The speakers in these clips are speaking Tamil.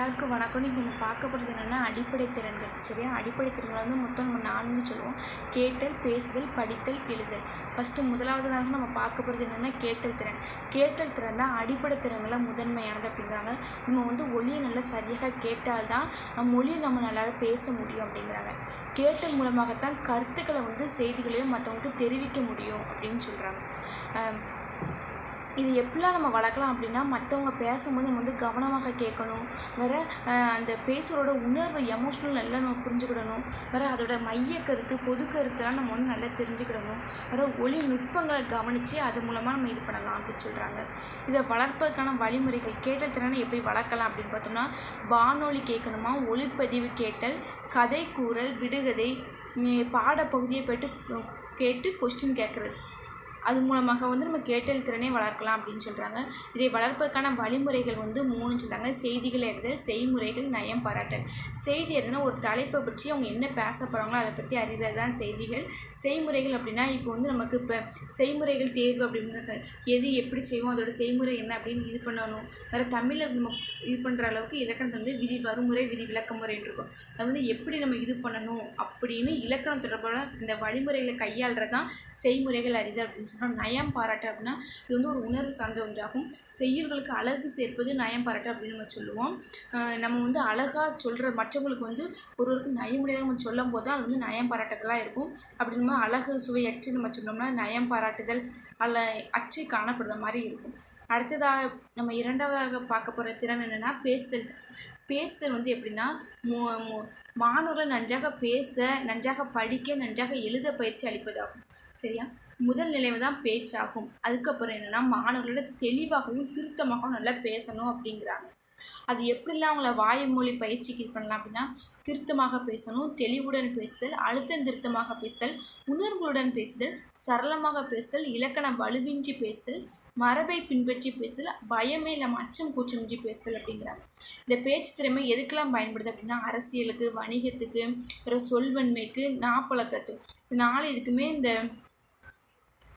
எல்லாருக்கும் வணக்கம். இன்றைக்கி நம்ம பார்க்க போகிறது என்னென்னா அடிப்படை திறன்கள். சரியா? அடிப்படை திறன்கள் வந்து மொத்தம் நம்ம நாலுன்னு சொல்லுவோம். கேட்டல் பேசுதல் படித்தல் எழுதல். ஃபஸ்ட்டு முதலாவதாக நம்ம பார்க்க போகிறது என்னென்னா கேட்டல் திறன். கேட்டல் திறன் தான் அடிப்படை திறன்களை முதன்மையானது அப்படிங்கிறாங்க. நம்ம வந்து ஒளியை நல்லா சரியாக கேட்டால் தான் நம்ம மொழியை நம்ம நல்லா பேச முடியும் அப்படிங்கிறாங்க. கேட்டல் மூலமாகத்தான் கருத்துக்களை வந்து செய்திகளையும் மற்றவங்களுக்கு தெரிவிக்க முடியும் அப்படின்னு சொல்கிறாங்க இது எப்படிலாம் நம்ம வளர்க்கலாம் அப்படின்னா மற்றவங்க பேசும்போது நம்ம வந்து கவனமாக கேட்கணும். வேறு அந்த பேசுகிறோட உணர்வு எமோஷ்னல் நல்லா நம்ம புரிஞ்சுக்கிடணும். வேறு அதோட மைய கருத்து பொது கருத்துலாம் நம்ம வந்து நல்லா தெரிஞ்சுக்கிடணும். வேறு ஒளி நுட்பங்களை கவனித்து அது மூலமாக நம்ம இது பண்ணலாம் அப்படின்னு சொல்கிறாங்க இதை வளர்ப்பதற்கான வழிமுறைகள் கேட்டல் திறனை எப்படி வளர்க்கலாம் அப்படின்னு பார்த்தோம்னா வானொலி கேட்கணுமா ஒளிப்பதிவு கேட்டல் கதை கூறல் விடுகதை பாடப்பகுதியை போய்ட்டு கேட்டு கொஸ்டின் கேட்குறது. அது மூலமாக வந்து நம்ம கேட்டல் திறனை வளர்க்கலாம் அப்படின்னு சொல்கிறாங்க இதை வளர்ப்பதற்கான வழிமுறைகள் வந்து மூணு சொல்கிறாங்க செய்திகள் எழுதல் செய்முறைகள் நயம் பாராட்டல். செய்தி எதுனா ஒரு தலைப்பை பற்றி அவங்க என்ன பேச போகிறாங்களோ அதை பற்றி அறிகிறது தான் செய்திகள். செய்முறைகள் அப்படின்னா இப்போ வந்து நமக்கு இப்போ செய்முறைகள் தேர்வு அப்படின்னு எது எப்படி செய்வோம் அதோட செய்முறை என்ன அப்படின்னு இது பண்ணணும். வேறு தமிழில் நம்ம இது பண்ணுற அளவுக்கு இலக்கணத்தை வந்து விதி வறுமுறை விதி விளக்க முறைன்னு இருக்கும். அது வந்து எப்படி நம்ம இது பண்ணணும் அப்படின்னு இலக்கணம் தொடர்பான இந்த வழிமுறைகளை கையாளுறது தான் செய்முறைகள் அறிதல் அப்படின்னு சொன்னால் நயம் பாராட்டு அப்படின்னா இது வந்து ஒரு உணர்வு சார்ந்த ஒன்றாகும். செய்யுள்களுக்கு அழகு சேர்ப்பது நயம் பாராட்டு அப்படின்னு நம்ம சொல்லுவோம். நம்ம வந்து அழகாக சொல்கிற மற்றவங்களுக்கு வந்து ஒருவருக்கு நயமுடையதாக நம்ம சொல்லும் போது அது வந்து நயம் பாராட்டுதலாக இருக்கும். அப்படின்னா அழகு சுவையற்று நம்ம சொன்னோம்னா நயம் பாராட்டுதல் அல்ல அச்சு காணப்படுற மாதிரி இருக்கும். அடுத்ததாக நம்ம இரண்டாவதாக பார்க்க போகிற திறன் என்னென்னா பேசுதல் பேசுதல் வந்து எப்படின்னா மாணவர்கள் நன்றாக பேச நன்றாக படிக்க நன்றாக எழுத பயிற்சி அளிப்பதாகும். சரியா? முதல் நிலைவு தான் பேச்சாகும். அதுக்கப்புறம் என்னென்னா மாணவர்களோட தெளிவாகவும் திருத்தமாகவும் நல்லா பேசணும் அப்படிங்கிறாங்க. அது எப்படிலாம் அவங்கள வாய்மொழி பயிற்சிக்கு இது பண்ணலாம் அப்படின்னா திருத்தமாக பேசணும் தெளிவுடன் பேசுதல் அழுத்தம் திருத்தமாக பேசுதல் உணர்வுகளுடன் பேசுதல் சரளமாக பேசுதல் இலக்கண வலுவின்றி பேசுதல் மரபை பின்பற்றி பேசுதல் பயமே இல்லை அச்சம் கூச்சமின்றி பேசுதல் அப்படிங்கிறாங்க இந்த பேச்சு திறமை எதுக்கெல்லாம் பயன்படுது அப்படின்னா அரசியலுக்கு வணிகத்துக்கு பிற சொல்வன்மைக்கு நாப்பழக்கத்துக்கு. நாலு இதுக்குமே இந்த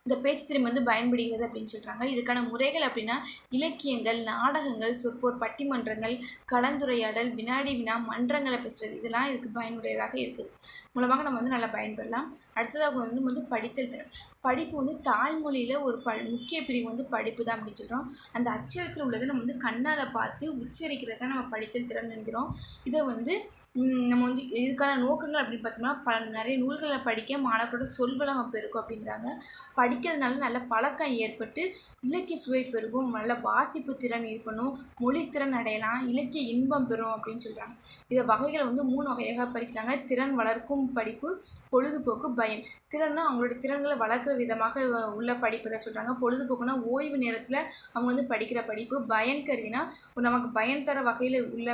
இந்த பேச்சு திறமை வந்து பயன்படுகிறது அப்படின்னு சொல்கிறாங்க இதுக்கான முறைகள் அப்படின்னா இலக்கியங்கள் நாடகங்கள் சொற்போர் பட்டிமன்றங்கள் கலந்துரையாடல் வினாடி வினா மன்றங்களை பேசுகிறது இதெல்லாம் இதுக்கு பயனுடையதாக இருக்குது. மூலமாக நம்ம வந்து நல்லா பயன்பெறலாம் அடுத்ததாக வந்து வந்து படித்தல் திறன். படிப்பு வந்து தாய்மொழியில் ஒரு ப முக்கிய பிரிவு வந்து படிப்பு தான் அப்படின்னு சொல்கிறோம் அந்த அச்சரத்தில் உள்ளதை நம்ம வந்து கண்ணால் பார்த்து உச்சரிக்கிறது தான் நம்ம படித்தல் திறன் என்கிறோம். இதை வந்து நம்ம வந்து இதுக்கான நோக்கங்கள் அப்படின்னு பார்த்தோம்னா ப நிறைய நூல்களை படிக்க மாணவர்களோட சொல்வளம் பெருக்கும் அப்படிங்கிறாங்க. படிக்கிறதுனால நல்ல பழக்கம் ஏற்பட்டு இலக்கிய சுவை பெருகும் நல்ல வாசிப்பு திறன் ஏற்படும் மொழித்திறன் அடையலாம் இலக்கிய இன்பம் பெறும் அப்படின்னு சொல்கிறாங்க இதை வகைகளை வந்து மூணு வகையாக படிக்கிறாங்க திறன் வளர்க்கும் படிப்பு பொழுதுபோக்கு பயன். திறன்னா அவங்களோட திறன்களை வளர்க்குற விதமாக உள்ள படிப்பு தான் சொல்கிறாங்க பொழுதுபோக்குனா ஓய்வு நேரத்தில் அவங்க வந்து படிக்கிற படிப்பு. பயன் கருதினா நமக்கு பயன் தர வகையில் உள்ள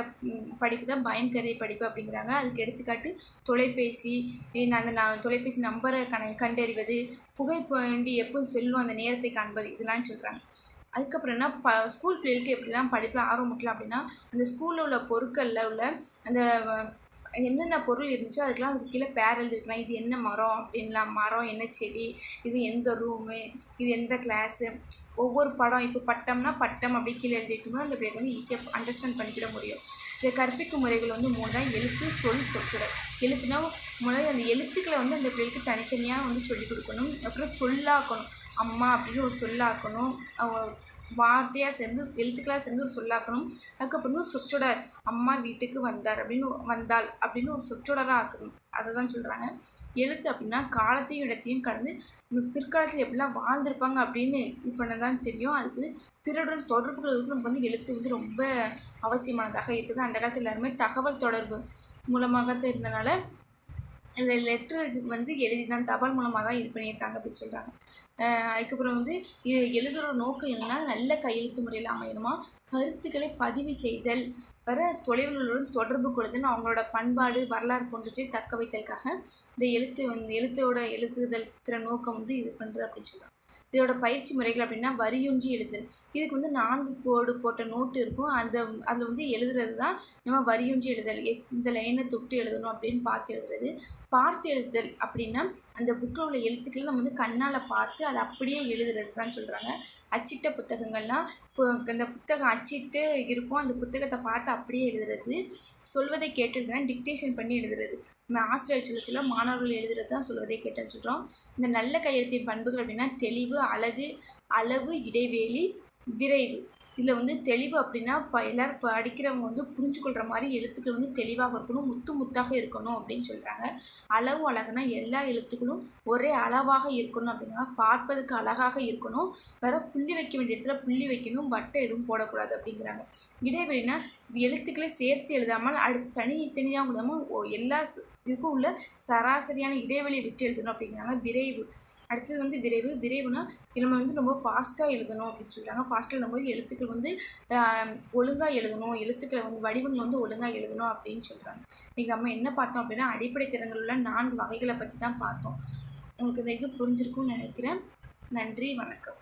படிப்பு தான் பயன் கருதி படிப்பு அப்படிங்கிறாங்க. அதுக்கு எடுத்துக்காட்டு தொலைபேசி அந்த நான் தொலைபேசி நம்பரை கண கண்டறிவது புகைப்பண்டி எப்போ செல்லும் அந்த நேரத்தை காண்பது இதெல்லாம் சொல்கிறாங்க அதுக்கப்புறம் என்ன ப ஸ்கூல் பிள்ளைகளுக்கு எப்படிலாம் படிப்பில் ஆர்வம் ஊட்டலாம் அப்படின்னா அந்த ஸ்கூலில் உள்ள பொருட்களில் உள்ள அந்த என்னென்ன பொருள் இருந்துச்சோ அதுக்கெலாம் அதுக்கு கீழே பேர் எழுதி வைக்கலாம் இது என்ன மரம் அப்படின்லாம் மரம் என்ன செடி இது எந்த ரூமு இது எந்த கிளாஸு ஒவ்வொரு படம் இப்போ பட்டம்னா பட்டம் அப்படி கீழே எழுதி வைக்கும்போது அந்த பிள்ளைக்கு வந்து ஈஸியாக அண்டர்ஸ்டாண்ட் பண்ணிக்கிட முடியும். இந்த கற்பிக்கும் முறைகள் வந்து மூணு தான். எழுத்து சொல் சொற்றொடர் எழுத்துனா முதல்ல அந்த எழுத்துக்களை வந்து அந்த பிள்ளைக்கு தனித்தனியாக வந்து சொல்லிக் கொடுக்கணும். அப்புறம் சொல்லாக்கணும். அம்மா அப்படின்னு ஒரு சொல்லாக்கணும். வார்த்தையாக சேர்ந்து எழுத்துக்களாக சேர்ந்து ஒரு சொல்லாக்கணும். அதுக்கப்புறம் ஒரு சொற்றொடர் அம்மா வீட்டுக்கு வந்தார் அப்படின்னு வந்தாள் அப்படின்னு ஒரு சொற்றொடராக ஆக்கணும். அதை தான் சொல்கிறாங்க எழுத்து அப்படின்னா காலத்தையும் இடத்தையும் கடந்து பிற்காலத்தில் எப்படிலாம் வாழ்ந்திருப்பாங்க அப்படின்னு இது பண்ண தான் தெரியும். அதுக்கு பிறருடன் தொடர்பு கொள்வதற்கு நமக்கு வந்து எழுத்து வந்து ரொம்ப அவசியமானதாக இருக்குது. அந்த காலத்தில் எல்லாருமே தகவல் தொடர்பு மூலமாக இருந்தனால இந்த லெட்ரு வந்து எழுதி தான் தபால் மூலமாக தான் இது பண்ணியிருக்காங்க அப்படின்னு சொல்கிறாங்க அதுக்கப்புறம் வந்து இது எழுதுகிற நோக்கம் என்னென்னா நல்ல கையெழுத்து முறையில் அமையணுமா? கருத்துக்களை பதிவு செய்தல். வர தொலைவர்களுடன் தொடர்பு கொள்ளுதல். அவங்களோட பண்பாடு வரலாறு போன்றவற்றை தக்க வைத்தலுக்காக இந்த எழுத்து வந்து எழுத்தோட எழுத்துதல் திற நோக்கம் வந்து இது பண்ணுறது அப்படின்னு சொல்கிறாங்க இதோட பயிற்சி முறைகள் அப்படின்னா வரியுஞ்சி எழுதுதல். இதுக்கு வந்து நான்கு கோடு போட்ட நோட்டு இருக்கும். அந்த அதில் வந்து எழுதுறது தான் நம்ம வரியுஞ்சி எழுதல். எந்த லைனை தொட்டு எழுதணும் அப்படின்னு பார்த்து எழுதுறது. பார்த்து எழுதுதல் அப்படின்னா அந்த புக்கில் உள்ள எழுத்துக்களை நம்ம வந்து கண்ணால் பார்த்து அதை அப்படியே எழுதுறது தான் சொல்கிறாங்க அச்சிட்ட புத்தகங்கள்லாம் இப்போ இந்த புத்தகம் அச்சிட்டு இருக்கும். அந்த புத்தகத்தை பார்த்து அப்படியே எழுதுறது. சொல்வதை கேட்டு டிக்டேஷன் பண்ணி எழுதுறது. நம்ம ஆசிரியர் சொல்ல சொல்ல மாணவர்கள் எழுதுறது தான் சொல்வதை கேட்டேன்னு சொல்கிறோம் இந்த நல்ல கையெழுத்தின் பண்புகள் அப்படின்னா தெளிவு அழகு அளவு இடைவெளி விரைவு. இதில் வந்து தெளிவு அப்படின்னா இப்போ எல்லோரும் படிக்கிறவங்க வந்து புரிஞ்சுக்கொள்கிற மாதிரி எழுத்துக்கள் வந்து தெளிவாக இருக்கணும் முத்து முத்தாக இருக்கணும் அப்படின்னு சொல்கிறாங்க அளவு அழகுனா எல்லா எழுத்துக்களும் ஒரே அளவாக இருக்கணும் அப்படின்னா பார்ப்பதற்கு அழகாக இருக்கணும். வேற புள்ளி வைக்க வேண்டிய இடத்துல புள்ளி வைக்கணும் வட்டை எதுவும் போடக்கூடாது அப்படிங்கிறாங்க. இடைவெளினா எழுத்துக்களை சேர்த்து எழுதாமல் அடுத்து தனித்தனியாக எழுதாமல் எல்லா இதுக்கும் உள்ள சராசரியான இடைவெளியை விட்டு எழுதணும் அப்படிங்கிறாங்க. விரைவு. அடுத்தது வந்து விரைவு. விரைவுனா நம்ம வந்து ரொம்ப ஃபாஸ்ட்டாக எழுதணும் அப்படின்னு சொல்கிறாங்க ஃபாஸ்ட்டாக எழுதும்போது எழுத்துக்கள் வந்து ஒழுங்காக எழுதணும். எழுத்துக்களை வந்து வடிவங்கள் வந்து ஒழுங்காக எழுதணும் அப்படின்னு சொல்கிறாங்க இன்றைக்கி நம்ம என்ன பார்த்தோம் அப்படின்னா அடிப்படை திறன்கள் உள்ள நான்கு வகைகளை பற்றி தான் பார்த்தோம். உங்களுக்கு இந்த இது புரிஞ்சிருக்கும்னு நினைக்கிறேன். நன்றி. வணக்கம்.